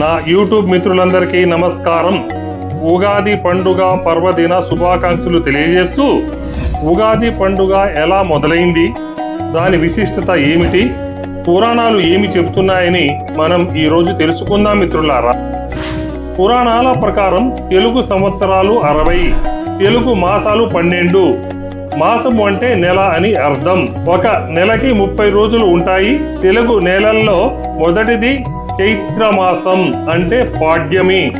నా యూట్యూబ్ మిత్రులందరికీ నమస్కారం. ఉగాది పండుగ పర్వదిన శుభాకాంక్షలు తెలియజేస్తూ ఉగాది పండుగ ఎలా మొదలైంది? దాని విశిష్టత ఏమిటి? పురాణాలు ఏమి చెబుతున్నాయని మనం ఈరోజు తెలుసుకుందాం మిత్రులారా. పురాణాల ప్రకారం తెలుగు సంవత్సరాలు అరవై తెలుగు మాసాలు పన్నెండు మాసం అంటే నెల అని అర్థం. ఒక నెలకి ముప్పై రోజులు ఉంటాయి. తెలుగు నెలల్లో మొదటిది చైత్రమాసం అంటే పాడ్యమి.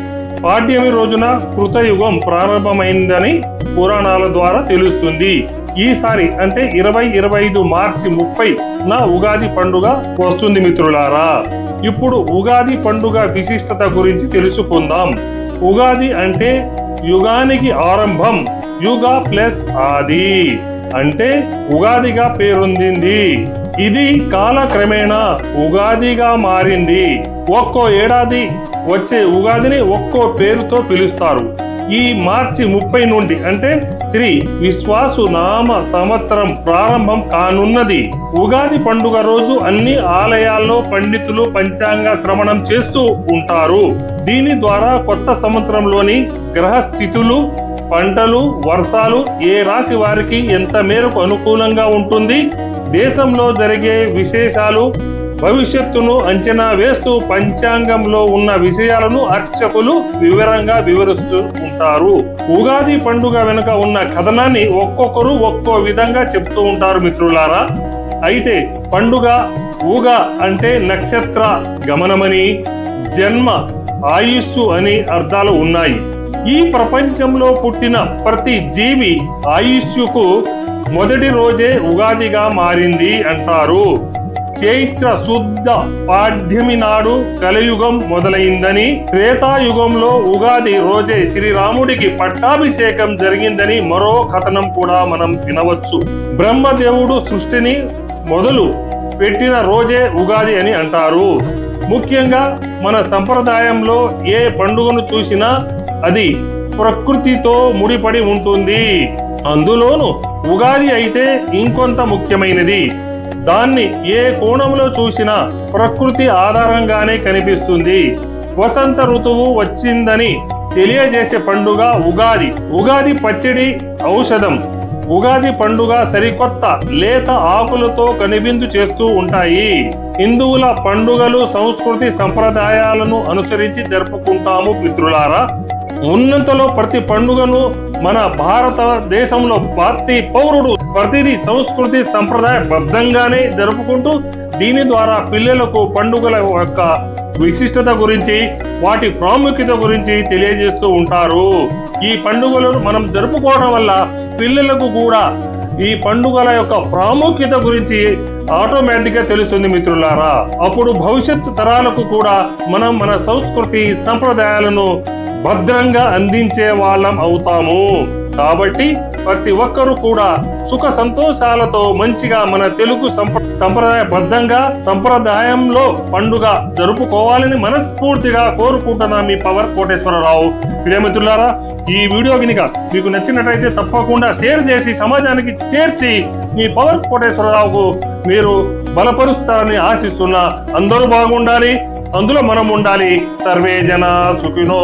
పాడ్యమి రోజున కృతయుగం ప్రారంభమైందని పురాణాల ద్వారా తెలుస్తుంది. ఈసారి అంటే ఇరవై ఇరవై ఐదు మార్చి ముప్పై నా ఉగాది పండుగ వస్తుంది మిత్రులారా. ఇప్పుడు ఉగాది పండుగ విశిష్టత గురించి తెలుసుకుందాం. ఉగాది అంటే యుగానికి ఆరంభం. యుగ ప్లస్ ఆది అంటే ఉగాదిగా పేరొందింది. ఇది కాలక్రమేణా ఉగాదిగా మారింది. ఒక్కో ఏడాది వచ్చే ఉగాదిని ఒక్కో పేరుతో పిలుస్తారు. ఈ మార్చి ముప్పై నుండి అంటే శ్రీ విశ్వాసు నామ సంవత్సరం ప్రారంభం కానున్నది. ఉగాది పండుగ రోజు అన్ని ఆలయాల్లో పండితులు పంచాంగ శ్రవణం చేస్తూ ఉంటారు. దీని ద్వారా కొత్త సంవత్సరంలోని గ్రహ స్థితులు పంటలు వర్షాలు ఏ రాశి వారికి ఎంత మేరకు అనుకూలంగా ఉంటుంది? దేశంలో జరిగే విశేషాలు భవిష్యత్తును అంచనా వేస్తూ పంచాంగంలో ఉన్న విషయాలను అర్చకులు వివరంగా వివరిస్తూ ఉంటారు. ఉగాది పండుగ వెనుక ఉన్న కథనాన్ని ఒక్కొక్కరు ఒక్కో విధంగా చెప్తూ ఉంటారు మిత్రులారా. అయితే పండుగ ఊగ అంటే నక్షత్ర గమనమని జన్మ ఆయుస్సు అని అర్థాలు ఉన్నాయి. ఈ ప్రపంచంలో పుట్టిన ప్రతి జీవి ఆయుష్యుకు మొదటి రోజే ఉగాదిగా మారింది అంటారు. చైత్ర శుద్ధ పాఠ్యమి నాడు కలియుగం మొదలైందని త్రేతాయుగంలో ఉగాది రోజే శ్రీరాముడికి పట్టాభిషేకం జరిగిందని మరో కథనం కూడా మనం వినవచ్చు. బ్రహ్మదేవుడు సృష్టిని మొదలు పెట్టిన రోజే ఉగాది అని అంటారు. ముఖ్యంగా మన సంప్రదాయంలో ఏ పండుగను చూసినా అది ప్రకృతితో ముడిపడి ఉంటుంది. అందులోను ఉగాది అయితే ఇంకొంత ముఖ్యమైనది. దాన్ని ఏ కోణంలో చూసినా ప్రకృతి ఆధారంగానే కనిపిస్తుంది. వసంత ఋతువు వచ్చిందని తెలియజేసే పండుగ ఉగాది. ఉగాది పచ్చడి ఔషధం. ఉగాది పండుగ సరికొత్త లేత ఆకులతో కనివిందు చేస్తూ ఉంటాయి. హిందువుల పండుగలు సంస్కృతి సంప్రదాయాలను అనుసరించి జరుపుకుంటాము మిత్రులారా. ఉన్నంతలో ప్రతి పండుగను మన భారతదేశంలో ప్రతి పౌరుడు ప్రతిదీ సంస్కృతి సంప్రదాయ బద్ధంగానే జరుపుకుంటూ దీని ద్వారా పిల్లలకు పండుగల యొక్క విశిష్టత గురించి వాటి ప్రాముఖ్యత గురించి తెలియజేస్తూ ఉంటారు. ఈ పండుగలను మనం జరుపుకోవడం వల్ల పిల్లలకు కూడా ఈ పండుగల యొక్క ప్రాముఖ్యత గురించి ఆటోమేటిక్గా తెలుస్తుంది మిత్రులారా. అప్పుడు భవిష్యత్ తరాలకు కూడా మనం మన సంస్కృతి సంప్రదాయాలను భద్రంగా అందించే వాళ్ళం అవుతాము. కాబట్టి ప్రతి ఒక్కరూ కూడా సుఖ సంతోషాలతో మంచిగా మన తెలుగు సంప్ర సంప్రదాయబద్ధంగా సంప్రదాయంలో పండుగ జరుపుకోవాలని మనస్ఫూర్తిగా కోరుకుంటున్నా మీ పవర్ కోటేశ్వరరావు. ప్రియమిత్రులారా ఈ వీడియో గినిక మీకు నచ్చినట్లయితే తప్పకుండా షేర్ చేసి సమాజానికి చేర్చి మీ పవర్ కోటేశ్వరరావుకు మీరు బలపరుస్తారని ఆశిస్తున్నా. అందరూ బాగుండాలి అందులో మనం ఉండాలి సర్వే జన సుఖినో